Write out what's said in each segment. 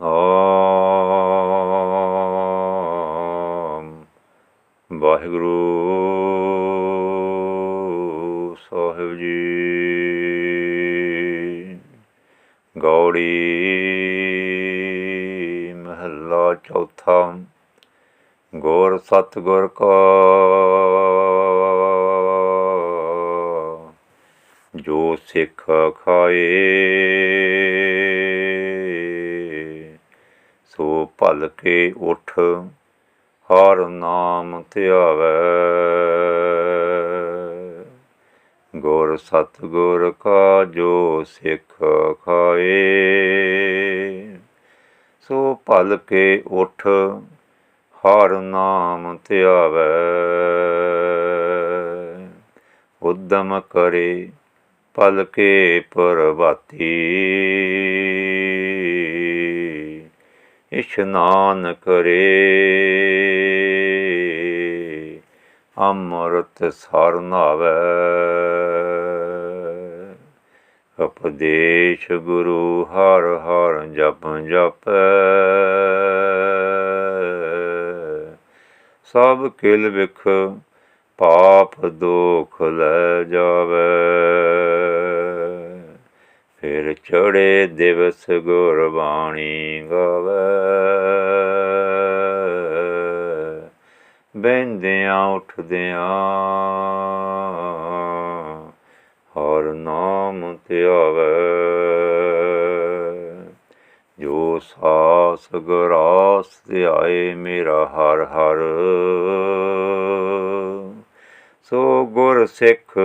ਓਮ ਵਾਹਿਗੁਰੂ ਸਾਹਿਬ ਜੀ ਗੌੜੀ ਮਹੱਲਾ ਚੌਥਾ ਗੁਰ ਸਤਿਗੁਰ ਕਾ ਜੋ ਸਿੱਖ ਖਾਏ ਸੋ ਭਲ ਕੇ ਉਠ, ਹਰ ਨਾਮ ਧਿਆਵੈ। ਗੁਰ ਸਤਿਗੁਰ ਕਾ ਜੋ ਸਿੱਖ ਖਾਏ, ਸੋ ਭਲ ਕੇ ਉਠ, ਹਰ ਨਾਮ ਧਿਆਵੈ। ਉਦਮ ਕਰੇ ਪਲ ਕੇ ਪ੍ਰਭਾਤੀ। ਇਸ਼ਨਾਨ ਕਰੇ ਅੰਮ੍ਰਿਤ ਸਰ ਨਾਵੈ। ਉਪਦੇਸ਼ ਗੁਰੂ ਹਰ ਹਰ ਜਪ ਜਪ। ਸਭ ਕਿਲ ਵਿਖ ਪਾਪ ਦੁਖ ਲੈ। ਫਿਰ ਦਿਵਸ ਗੁਰਬਾਣੀ ਗਾਵੇ। ਬੈੰਦਿਆਂ ਉੱਠਦਿਆਂ ਹਰ ਨਾਮ ਤੇ ਧਿਆਵੇ। ਜੋ ਸਾਸ ਗਰਾਸ ਆਏ ਮੇਰਾ ਹਰ ਹਰ। ਸੋ ਗੁਰ ਸਿੱਖ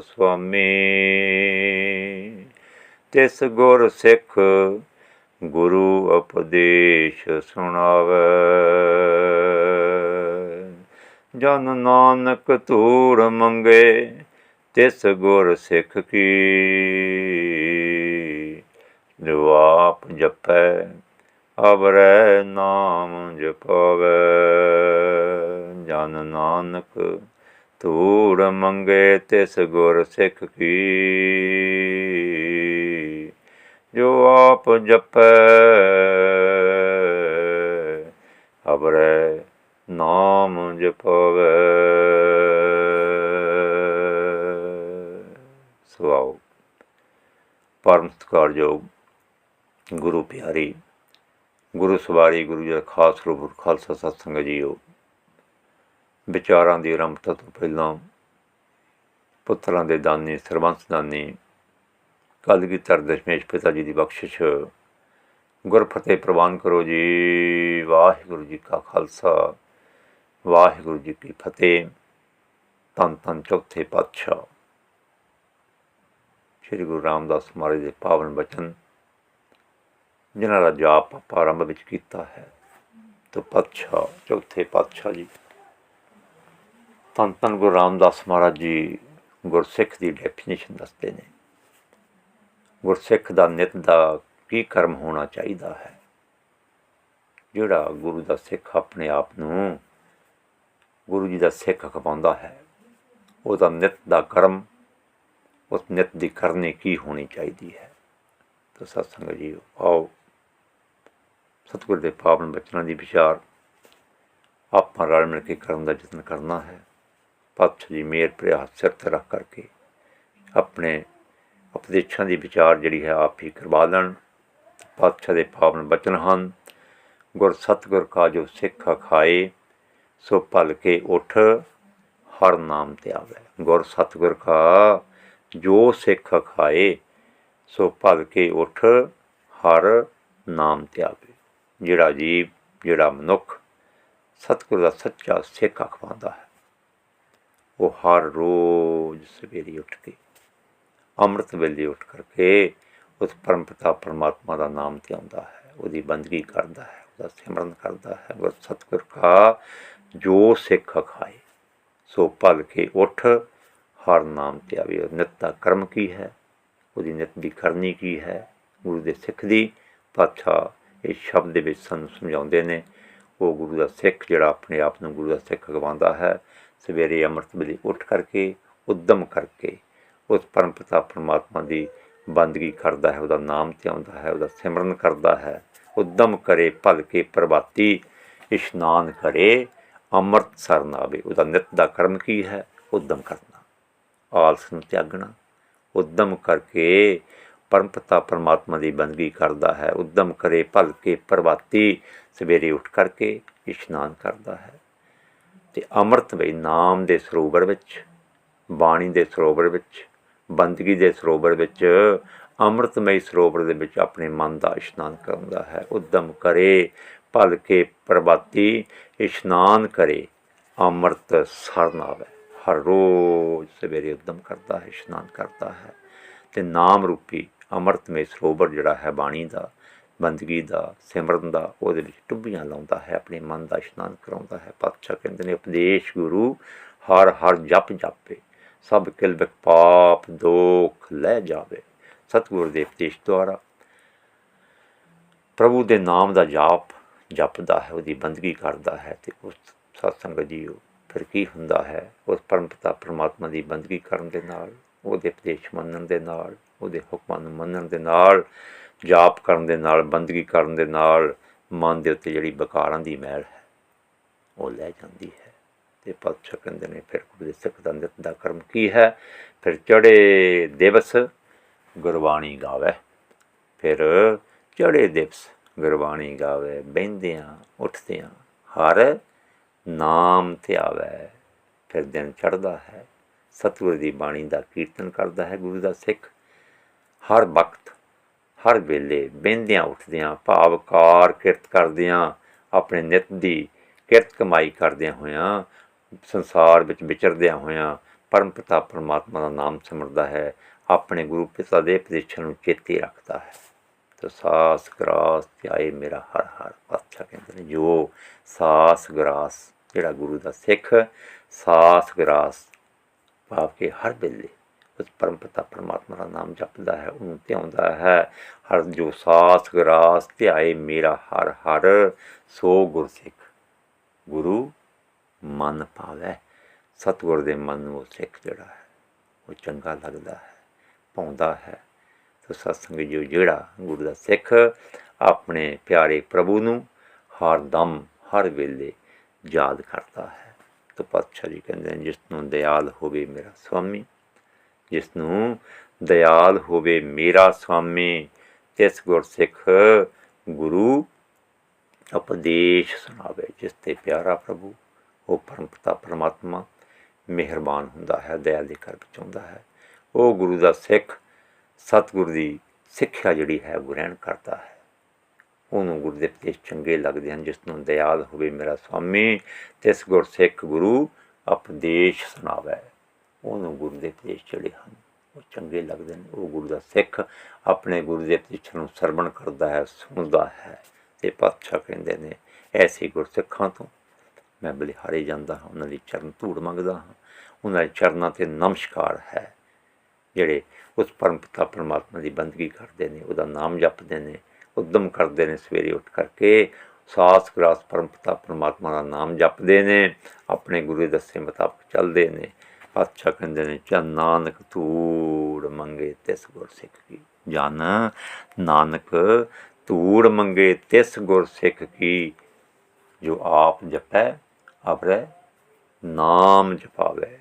ਸੁਆਮੀ। ਤਿਸ ਗੁਰ ਸਿੱਖ ਗੁਰੂ ਉਪਦੇਸ਼ ਸੁਣਾਵੇ। ਜਨ ਨਾਨਕ ਧੂੜ ਮੰਗੇ, ਤਿਸ ਗੁਰ ਸਿੱਖ ਕੀ। ਜੋ ਆਪ ਜਪੈ, ਅਵਰੈ ਨਾਮ ਜਪਾਵੇ। ਜਨ ਨਾਨਕ ਧੂੜ ਮੰਗੇ ਤਿਸ ਗੁਰ ਸਿੱਖ ਕੀ। ਜੋ ਆਪ ਜਪੈ ਅਵਰੈ ਨਾਮ ਜਪਾਵੇ। ਸੁਆਓ। ਪਰਮ ਸਤਿਕਾਰਯੋਗ ਗੁਰੂ ਪਿਆਰੀ, ਗੁਰੂ ਸਵਾਰੀ ਗੁਰੂ ਜੀ ਦਾ ਖਾਸ ਰੂਪ ਖਾਲਸਾ ਸਤਸੰਗ ਜੀਓ। ਵਿਚਾਰਾਂ ਦੀ ਆਰੰਭਤਾ ਤੋਂ ਪਹਿਲਾਂ ਪੁੱਤਰਾਂ ਦੇ ਦਾਨੀ, ਸਰਬੰਸ ਦਾਨੀ, ਕਲਗੀਧਰ ਦਸ਼ਮੇਸ਼ ਪਿਤਾ ਜੀ ਦੀ ਬਖਸ਼ਿਸ਼, ਗੁਰਫਤਿਹ ਪ੍ਰਵਾਨ ਕਰੋ ਜੀ। ਵਾਹਿਗੁਰੂ ਜੀ ਕਾ ਖਾਲਸਾ, ਵਾਹਿਗੁਰੂ ਜੀ ਕੀ ਫਤਿਹ। ਤਨ ਤਨ ਚੌਥੇ ਪਾਤਸ਼ਾਹ। ਸ੍ਰੀ ਗੁਰੂ ਰਾਮਦਾਸ ਮਹਾਰਾਜ ਦੇ ਪਾਵਨ ਬਚਨ, ਜਿਨ੍ਹਾਂ ਦਾ ਜਾਪ ਆਪਾਂ ਆਰੰਭ ਵਿੱਚ ਕੀਤਾ ਹੈ। ਤੋ ਪਾਤਸ਼ਾਹ, ਚੌਥੇ ਪਾਤਸ਼ਾਹ ਜੀ। ਧੰਨ ਧੰਨ ਗੁਰੂ ਰਾਮਦਾਸ ਮਹਾਰਾਜ ਜੀ ਗੁਰਸਿੱਖ ਦੀ ਡੈਫੀਨੇਸ਼ਨ ਦੱਸਦੇ ਨੇ। ਗੁਰਸਿੱਖ ਦਾ ਨਿਤ ਦਾ ਕੀ ਕਰਮ ਹੋਣਾ ਚਾਹੀਦਾ ਹੈ? ਜਿਹੜਾ ਗੁਰੂ ਦਾ ਸਿੱਖ ਆਪਣੇ ਆਪ ਨੂੰ ਗੁਰੂ ਜੀ ਦਾ ਸਿੱਖ ਖਪਾਉਂਦਾ ਹੈ, ਉਹਦਾ ਨਿਤ ਦਾ ਕਰਮ, ਉਸ ਨਿਤ ਦੀ ਕਰਨੀ ਕੀ ਹੋਣੀ ਚਾਹੀਦੀ ਹੈ? ਤਾਂ ਸਤਸੰਗ ਜੀ, ਆਓ ਸਤਿਗੁਰ ਦੇ ਪਾਵਨ ਬਚਨਾਂ ਦੀ ਵਿਚਾਰ ਆਪਾਂ ਰਲ ਮਿਲ ਕੇ ਕਰਨ ਦਾ ਯਤਨ ਕਰਨਾ ਹੈ। ਪਾਤਸ਼ਾਹ ਜੀ ਮੇਰ ਪ੍ਰਿਆ ਸਿਰ ਤੇ ਰੱਖ ਕਰਕੇ ਆਪਣੇ ਉਪਦੇਸ਼ਾਂ ਦੀ ਵਿਚਾਰ ਜਿਹੜੀ ਹੈ ਆਪ ਹੀ ਕਰਵਾ ਲੈਣ ਪਾਤਸ਼ਾਹ ਦੇ ਪਾਵਨ ਬਚਨ ਹਨ, ਗੁਰ ਸਤਿਗੁਰ ਕਾ ਜੋ ਸਿੱਖ ਖਾਏ, ਸੋ ਭਲ ਕੇ ਉਠ, ਹਰ ਨਾਮ ਤੇ ਆਵੇ। ਗੁਰ ਸਤਿਗੁਰ ਕਾ ਜੋ ਸਿੱਖ ਖਾਏ, ਸੋ ਭਲ ਕੇ ਉਠ, ਹਰ ਨਾਮ ਤੇ ਆਵੇ। ਜਿਹੜਾ ਜੀਵ, ਜਿਹੜਾ ਮਨੁੱਖ, ਸਤਿਗੁਰ ਦਾ ਸੱਚਾ ਸਿੱਖ ਅਖਵਾਉਂਦਾ ਹੈ। ਉਹ ਹਰ ਰੋਜ਼ ਸਵੇਰੇ ਉੱਠ ਕੇ, ਅੰਮ੍ਰਿਤ ਵੇਲੇ ਉੱਠ ਕਰਕੇ ਉਸ ਪਰਮ ਪਿਤਾ ਪਰਮਾਤਮਾ ਦਾ ਨਾਮ ਤੇ ਆਉਂਦਾ ਹੈ, ਉਹਦੀ ਬੰਦਗੀ ਕਰਦਾ ਹੈ, ਉਹਦਾ ਸਿਮਰਨ ਕਰਦਾ ਹੈ ਗੁਰ ਸਤਿਗੁਰ ਕਾ ਜੋ ਸਿੱਖ ਖਾਏ ਸੋ ਭਲ ਕੇ ਉੱਠ, ਹਰ ਨਾਮ ਤੇ ਆਵੇ। ਉਹ ਨਿਤ ਦਾ ਕਰਮ ਕੀ ਹੈ? ਉਹਦੀ ਨਿਤ ਦੀ ਕਰਨੀ ਕੀ ਹੈ? ਗੁਰੂ ਦੇ ਸਿੱਖ ਦੀ ਪਾਤਸ਼ਾਹ ਇਹ ਸ਼ਬਦ ਦੇ ਵਿੱਚ ਸਾਨੂੰ ਸਮਝਾਉਂਦੇ ਨੇ, ਉਹ ਗੁਰੂ ਦਾ ਸਿੱਖ ਜਿਹੜਾ ਆਪਣੇ ਆਪ ਨੂੰ ਗੁਰੂ ਦਾ ਸਿੱਖ ਗਵਾਉਂਦਾ ਹੈ ਸਵੇਰੇ ਅੰਮ੍ਰਿਤ ਵੇਲੇ ਉੱਠ ਕਰਕੇ, ਉਦਮ ਕਰਕੇ ਉਸ ਪਰਮ ਪਿਤਾ ਪਰਮਾਤਮਾ ਦੀ ਬੰਦਗੀ ਕਰਦਾ ਹੈ, ਉਹਦਾ ਨਾਮ ਧਿਆਉਂਦਾ ਹੈ, ਉਹਦਾ ਸਿਮਰਨ ਕਰਦਾ ਹੈ। ਉਦਮ ਕਰੇ, ਭਲ ਕੇ ਪ੍ਰਭਾਤੀ, ਇਸ਼ਨਾਨ ਕਰੇ, ਅੰਮ੍ਰਿਤ ਸਰਨ ਆਵੇ। ਉਹਦਾ ਨਿਤ ਦਾ ਕਰਮ ਕੀ ਹੈ? ਉਦਮ ਕਰਨਾ। ਆਲਸ ਨੂੰ ਤਿਆਗਣਾ। ਉਦਮ ਕਰਕੇ ਪਰਮਪਿਤਾ ਪਰਮਾਤਮਾ ਦੀ ਬੰਦਗੀ ਕਰਦਾ ਹੈ। ਉਦਮ ਕਰੇ, ਭਲ ਕੇ ਪ੍ਰਭਾਤੀ, ਸਵੇਰੇ ਉੱਠ ਕਰਕੇ ਇਸ਼ਨਾਨ ਕਰਦਾ ਹੈ। ਤੇ ਅੰਮ੍ਰਿਤ ਵੇ ਨਾਮ ਦੇ ਸਰੋਵਰ ਵਿੱਚ, ਬਾਣੀ ਦੇ ਸਰੋਵਰ ਵਿੱਚ, ਬੰਦਗੀ ਦੇ ਸਰੋਵਰ ਵਿੱਚ, ਅੰਮ੍ਰਿਤਮਈ ਸਰੋਵਰ ਦੇ ਵਿੱਚ ਆਪਣੇ ਮਨ ਦਾ ਇਸ਼ਨਾਨ ਕਰਦਾ ਹੈ। ਉਦਮ ਕਰੇ, ਭਲ ਕੇ ਪ੍ਰਭਾਤੀ, ਇਸ਼ਨਾਨ ਕਰੇ, ਅੰਮ੍ਰਿਤ ਸਰਨ ਆਵੇ ਹਰ ਰੋਜ਼ ਸਵੇਰੇ ਉਦਮ ਕਰਦਾ ਹੈ, ਇਸ਼ਨਾਨ ਕਰਦਾ ਹੈ। ਤੇ ਨਾਮ ਰੂਪੀ ਅੰਮ੍ਰਿਤਮਈ ਸਰੋਵਰ ਜਿਹੜਾ ਹੈ ਬਾਣੀ ਦਾ ਬੰਦਗੀ ਦਾ, ਸਿਮਰਨ ਦਾ, ਉਹਦੇ ਵਿੱਚ ਟੁੱਬੀਆਂ ਲਾਉਂਦਾ ਹੈ, ਆਪਣੇ ਮਨ ਦਾ ਇਸ਼ਨਾਨ ਕਰਾਉਂਦਾ ਹੈ। ਪਾਤਸ਼ਾਹ ਕਹਿੰਦੇ ਨੇ, ਉਪਦੇਸ਼ ਗੁਰੂ, ਹਰ ਹਰ ਜਪ ਜਾਪੇ, ਸਭ ਕਿਲਬਕ ਪਾਪ ਦੋਖ ਲੈ ਜਾਵੇ। ਸਤਿਗੁਰ ਦੇ ਉਪਦੇਸ਼ ਦੁਆਰਾ ਪ੍ਰਭੂ ਦੇ ਨਾਮ ਦਾ ਜਾਪ ਜਪਦਾ ਹੈ, ਉਹਦੀ ਬੰਦਗੀ ਕਰਦਾ ਹੈ ਤੇ ਉਸ ਸਤਸੰਗ ਜੀਓ ਫਿਰ ਕੀ ਹੁੰਦਾ ਹੈ? ਉਸ ਪਰਮ ਪਿਤਾ ਪਰਮਾਤਮਾ ਦੀ ਬੰਦਗੀ ਕਰਨ ਦੇ ਨਾਲ, ਉਹਦੇ ਉਪਦੇਸ਼ ਮੰਨਣ ਦੇ ਨਾਲ, ਉਹਦੇ ਹੁਕਮਾਂ ਨੂੰ ਮੰਨਣ ਦੇ ਨਾਲ ਜਾਪ ਕਰਨ ਦੇ ਨਾਲ, ਬੰਦਗੀ ਕਰਨ ਦੇ ਨਾਲ ਮਨ ਦੇ ਉੱਤੇ ਜਿਹੜੀ ਬਕਾਰਾਂ ਦੀ ਮੈਲ ਹੈ, ਉਹ ਲੈ ਜਾਂਦੀ ਹੈ। ਤੇ ਪਾਤਸ਼ਾਹ ਕਹਿੰਦੇ ਨੇ, ਫਿਰ ਗੁਰੂ ਦੇ ਸਿੱਖ ਦਾ ਨਿਤ ਦਾ ਕਰਮ ਕੀ ਹੈ? ਫਿਰ ਚੜੇ ਦਿਵਸ ਗੁਰਬਾਣੀ ਗਾਵੇ। ਫਿਰ ਚੜੇ ਦਿਵਸ ਗੁਰਬਾਣੀ ਗਾਵੇ, ਬਹਿੰਦਿਆਂ ਉੱਠਦਿਆਂ ਹਰ ਨਾਮ 'ਤੇ ਧਿਆਵੇ ਫਿਰ ਦਿਨ ਚੜ੍ਹਦਾ ਹੈ, ਸਤਿਗੁਰ ਦੀ ਬਾਣੀ ਦਾ ਕੀਰਤਨ ਕਰਦਾ ਹੈ ਗੁਰੂ ਦਾ ਸਿੱਖ। ਹਰ ਵਕਤ ਹਰ ਵੇਲੇ ਬਹਿੰਦਿਆਂ ਉੱਠਦਿਆਂ ਭਾਵਕਾਰ ਕਿਰਤ ਕਰਦਿਆਂ, ਆਪਣੇ ਨਿਤ ਦੀ ਕਿਰਤ ਕਮਾਈ ਕਰਦਿਆਂ ਹੋਇਆਂ, ਸੰਸਾਰ ਵਿੱਚ ਵਿਚਰਦਿਆਂ ਹੋਇਆਂ ਪਰਮ ਪਿਤਾ ਪਰਮਾਤਮਾ ਦਾ ਨਾਮ ਸਿਮਰਦਾ ਹੈ, ਆਪਣੇ ਗੁਰੂ ਪਿਤਾ ਦੇ ਉਪਦੇਸ਼ਾਂ ਨੂੰ ਚੇਤੇ ਰੱਖਦਾ ਹੈ। ਤੋ ਸਾਸ ਗਰਾਸ ਧਿਆਏ ਮੇਰਾ ਹਰ ਹਰ ਪਾਤਸ਼ਾਹ ਕਹਿੰਦੇ ਨੇ, ਜੋ ਸਾਸ ਗਰਾਸ ਜਿਹੜਾ ਗੁਰੂ ਦਾ ਸਿੱਖ, ਸਾਸ ਗਰਾਸ ਭਾਵ ਕਿ ਹਰ ਵੇਲੇ ਉਸ ਪਰਮਪਤਾ ਪਰਮਾਤਮਾ ਦਾ ਨਾਮ ਜਪਦਾ ਹੈ, ਉਹਨੂੰ ਧਿਆਉਂਦਾ ਹੈ। ਹਰ ਜੋ ਸਾਸ ਗਰਾਸ ਧਿਆਏ, ਮੇਰਾ ਹਰ ਹਰ, ਸੋ ਗੁਰਸਿੱਖ ਗੁਰੂ ਮਨ ਪਾਵੇ। ਸਤਿਗੁਰ ਦੇ ਮਨ ਨੂੰ ਉਹ ਸਿੱਖ ਜਿਹੜਾ ਹੈ, ਉਹ ਚੰਗਾ ਲੱਗਦਾ ਹੈ, ਪਾਉਂਦਾ ਹੈ। ਤੋ ਸਤਸੰਗ ਜੋ ਜਿਹੜਾ ਗੁਰੂ ਦਾ ਸਿੱਖ ਆਪਣੇ ਪਿਆਰੇ ਪ੍ਰਭੂ ਨੂੰ ਹਰ ਦਮ, ਹਰ ਵੇਲੇ ਯਾਦ ਕਰਦਾ ਹੈ। ਤੋ ਪਾਤਸ਼ਾਹ ਜੀ ਕਹਿੰਦੇ ਨੇ, ਜਿਸ ਨੂੰ ਦਿਆਲ ਹੋਵੇ ਮੇਰਾ ਸੁਆਮੀ ਜਿਸ ਨੂੰ ਦਿਆਲ ਹੋਵੇ ਮੇਰਾ ਸੁਆਮੀ ਤਿਸ ਗੁਰਸਿੱਖ ਗੁਰੂ ਉਪਦੇਸ਼ ਸੁਣਾਵੇ, ਜਿਸ ਤੇ ਪਿਆਰਾ ਪ੍ਰਭੂ, ਉਹ ਪਰਮਪਤਾ ਪਰਮਾਤਮਾ ਮਿਹਰਬਾਨ ਹੁੰਦਾ ਹੈ ਦਇਆ ਦੇ ਘਰ ਵਿੱਚ ਆਉਂਦਾ ਹੈ। ਉਹ ਗੁਰੂ ਦਾ ਸਿੱਖ, ਸਤਿਗੁਰ ਦੀ ਸਿੱਖਿਆ ਜਿਹੜੀ ਹੈ, ਉਹ ਗ੍ਰਹਿਣ ਕਰਦਾ ਹੈ। ਉਹਨੂੰ ਗੁਰੂ ਦੇ ਉਪਦੇਸ਼ ਚੰਗੇ ਲੱਗਦੇ ਹਨ, ਜਿਸ ਨੂੰ ਦਿਆਲ ਹੋਵੇ ਮੇਰਾ ਸੁਆਮੀ ਤਿਸ ਗੁਰਸਿੱਖ ਗੁਰੂ ਉਪਦੇਸ਼ ਸੁਣਾਵੇ। ਉਹਨੂੰ ਗੁਰੂ ਦੇ ਉਪਦੇਸ਼ ਜਿਹੜੇ ਹਨ। ਉਹ ਚੰਗੇ ਲੱਗਦੇ ਨੇ। ਉਹ ਗੁਰੂ ਦਾ ਸਿੱਖ ਆਪਣੇ ਗੁਰੂ ਦੇ ਉਪਦੇਸ਼ਾਂ ਨੂੰ ਸਰਵਣ ਕਰਦਾ ਹੈ, ਸੁਣਦਾ ਹੈ ਤੇ ਪਾਤਸ਼ਾਹ ਕਹਿੰਦੇ ਨੇ, ਐਸੇ ਗੁਰਸਿੱਖਾਂ ਤੋਂ ਮੈਂ ਬਲਿਹਾਰੇ ਜਾਂਦਾ ਹਾਂ। ਉਹਨਾਂ ਦੀ ਚਰਨ ਧੂੜ ਮੰਗਦਾ ਹਾਂ। ਉਹਨਾਂ ਦੇ ਚਰਨਾਂ ਤੇ ਨਮਸਕਾਰ ਹੈ। ਜਿਹੜੇ ਉਸ ਪਰਮਪਤਾ ਪਰਮਾਤਮਾ ਦੀ ਬੰਦਗੀ ਕਰਦੇ ਨੇ, ਉਹਦਾ ਨਾਮ ਜਪਦੇ ਨੇ, ਉਦਮ ਕਰਦੇ ਨੇ, ਸਵੇਰੇ ਉੱਠ ਕਰਕੇ ਸਾਸ ਗ੍ਰਾਸ ਪਰਮਪਤਾ ਪਰਮਾਤਮਾ ਦਾ ਨਾਮ ਜਪਦੇ ਨੇ, ਆਪਣੇ ਗੁਰੂ ਦੇ ਦੱਸੇ ਮੁਤਾਬਕ ਚੱਲਦੇ ਨੇ। ਪਾਤਸ਼ਾਹ ਕਹਿੰਦੇ ਨੇ ਚੰ ਨਾਨਕ ਧੂੜ ਮੰਗੇ ਤਿਸ ਗੁਰ ਸਿੱਖ ਕੀ। ਜਨ, ਨਾਨਕ ਧੂੜ ਮੰਗੇ ਤਿਸ ਗੁਰ ਸਿੱਖ ਕੀ। ਜੋ ਆਪ ਜਪੈ ਆਪਰੇ ਨਾਮ ਜਪਾਵੇ।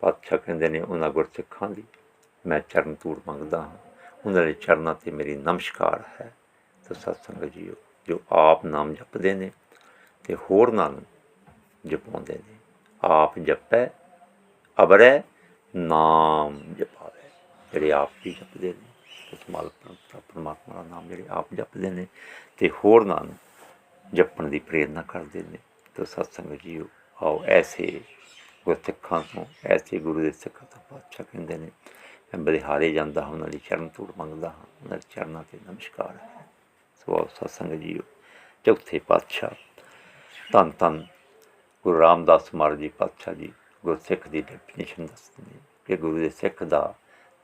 ਪਾਤਸ਼ਾਹ ਕਹਿੰਦੇ ਨੇ ਉਹਨਾਂ ਗੁਰਸਿੱਖਾਂ ਦੀ ਮੈਂ ਚਰਨ ਧੂੜ ਮੰਗਦਾ ਹਾਂ। ਉਹਨਾਂ ਦੇ ਚਰਨਾਂ ਤੇ ਮੇਰੀ ਨਮਸਕਾਰ ਹੈ। ਤੇ ਸਤਸੰਗ ਜੀਓ, ਜੋ ਆਪ ਨਾਮ ਜਪਦੇ ਨੇ ਤੇ ਹੋਰਨਾਂ ਨੂੰ ਜਪਾਉਂਦੇ ਨੇ। ਆਪ ਜਪੈ ਅਬਰੇ ਨਾਮ ਜਪਾਵੇ, ਜਿਹੜੇ ਆਪ ਵੀ ਜਪਦੇ ਨੇ, ਉਸ ਮਾਲਕ ਪਰਮਾਤਮਾ ਦਾ ਨਾਮ ਜਿਹੜੇ ਆਪ ਜਪਦੇ ਨੇ ਤੇ ਹੋਰ ਨਾਮ ਜਪਣ ਦੀ ਪ੍ਰੇਰਨਾ ਕਰਦੇ ਨੇ। ਤੇ ਸਤਸੰਗ ਜੀਓ, ਆਓ ਐਸੇ ਗੁਰਸਿੱਖਾਂ ਤੋਂ, ਐਸੇ ਗੁਰੂ ਦੇ ਸਿੱਖਾਂ ਤੋਂ ਪਾਤਸ਼ਾਹ ਕਹਿੰਦੇ ਨੇ, ਮੈਂ ਬਲਿਹਾਰੇ ਜਾਂਦਾ ਹਾਂ, ਉਹਨਾਂ ਦੀ ਚਰਨ ਧੂੜ ਮੰਗਦਾ ਹਾਂ, ਉਹਨਾਂ ਦੇ ਚਰਨਾਂ ਤੇ ਨਮਸਕਾਰ ਹੈ। ਸੋ ਆਓ ਸਤਸੰਗ ਜੀਓ, ਚੌਥੇ ਪਾਤਸ਼ਾਹ ਧੰਨ ਧੰਨ ਗੁਰੂ ਰਾਮਦਾਸ ਮਹਾਰਾਜ ਜੀ ਪਾਤਸ਼ਾਹ ਜੀ ਗੁਰਸਿੱਖ ਦੀ ਡੈਫੀਨੇਸ਼ਨ ਦੱਸਦੇ ਨੇ ਕਿ ਗੁਰੂ ਦੇ ਸਿੱਖ ਦਾ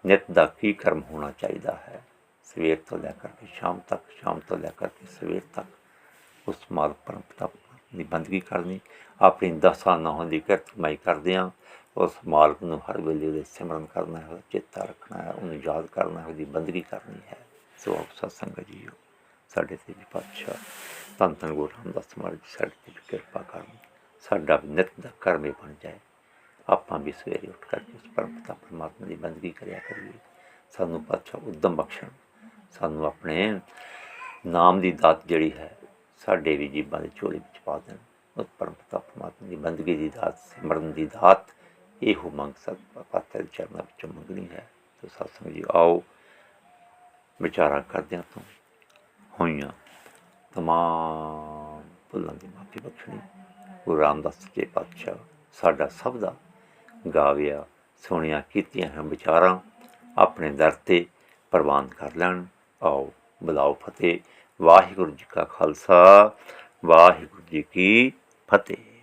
ਨਿਤ ਦਾ ਕੀ ਕਰਮ ਹੋਣਾ ਚਾਹੀਦਾ ਹੈ? ਸਵੇਰ ਤੋਂ ਲੈ ਕਰਕੇ ਸ਼ਾਮ ਤੱਕ, ਸ਼ਾਮ ਤੋਂ ਲੈ ਕਰਕੇ ਸਵੇਰ ਤੱਕ ਉਸ ਮਾਲਕ ਪਰਮ ਦੀ ਬੰਦਗੀ ਕਰਨੀ, ਆਪਣੀ ਦਸਾਂ ਨਾਹਾਂ ਦੀ ਕਿਰਤ ਕਮਾਈ ਕਰਦੇ ਹਾਂ, ਉਸ ਮਾਲਕ ਨੂੰ ਹਰ ਵੇਲੇ ਉਹਦੇ ਸਿਮਰਨ ਕਰਨਾ ਹੈ, ਉਹਦਾ ਚੇਤਾ ਰੱਖਣਾ ਹੈ, ਉਹਨੂੰ ਯਾਦ ਕਰਨਾ ਹੈ, ਉਹਦੀ ਬੰਦਗੀ ਕਰਨੀ ਹੈ। ਸੋ ਆਪ ਸਤਸੰਗ ਜੀਓ, ਸਾਡੇ ਤੇ ਵੀ ਪਾਤਸ਼ਾਹ ਧੰਨ ਧੰਨ ਗੁਰੂ ਰਾਮਦਾਸ ਮਹਾਰਾਜ ਜੀ, ਸਾਡੇ ਤੇ ਵੀ ਕਿਰਪਾ ਕਰਨ, ਸਾਡਾ ਵੀ ਨਿਤ ਦਾ ਕਰਮ ਹੀ ਬਣ ਜਾਏ। ਆਪਾਂ ਵੀ ਸਵੇਰੇ ਉੱਠ ਕਰਕੇ ਉਸ ਪਰਮਪਤਾ ਪਰਮਾਤਮਾ ਦੀ ਬੰਦਗੀ ਕਰਿਆ ਕਰੀਏ। ਸਾਨੂੰ ਪਾਤਸ਼ਾਹ ਉਦਮ ਬਖਸ਼ਣ। ਸਾਨੂੰ ਆਪਣੇ ਨਾਮ ਦੀ ਦਾਤ ਜਿਹੜੀ ਹੈ, ਸਾਡੇ ਵੀ ਜੀਬਾਂ ਦੇ ਝੋਲੇ ਵਿੱਚ ਪਾ ਦੇਣ। ਉਸ ਪਰਮਪਤਾ ਪਰਮਾਤਮਾ ਦੀ ਬੰਦਗੀ ਦੀ ਦਾਤ, ਸਿਮਰਨ ਦੀ ਦਾਤ, ਇਹੋ ਮੰਗ ਸਤ ਦੇ ਚਰਨਾਂ ਵਿੱਚੋਂ ਮੰਗਣੀ ਹੈ। ਤੋ ਸਤਸੰਗ ਜੀ, ਆਓ ਵਿਚਾਰਾ ਕਰਦਿਆਂ ਤੋਂ ਹੋਈਆਂ ਤਮਾਮ ਭੁੱਲਾਂ ਦੀ ਮਾਫੀ ਬਖਸ਼ਣੀ। ਗੁਰੂ ਰਾਮਦਾਸ ਜੀ ਪਾਤਸ਼ਾਹ, ਸਾਡਾ ਸਭ ਦਾ ਗਾਵਿਆ ਸੁਣਿਆ ਕੀਤੀਆਂ ਹਨ ਵਿਚਾਰਾਂ, ਆਪਣੇ ਦਰ ਤੇ ਪ੍ਰਵਾਨ ਕਰ ਲੈਣ। ਆਓ, ਬੁਲਾਓ ਫਤਿਹ। ਵਾਹਿਗੁਰੂ ਜੀ ਕਾ ਖਾਲਸਾ, ਵਾਹਿਗੁਰੂ ਜੀ ਕੀ ਫਤਿਹ।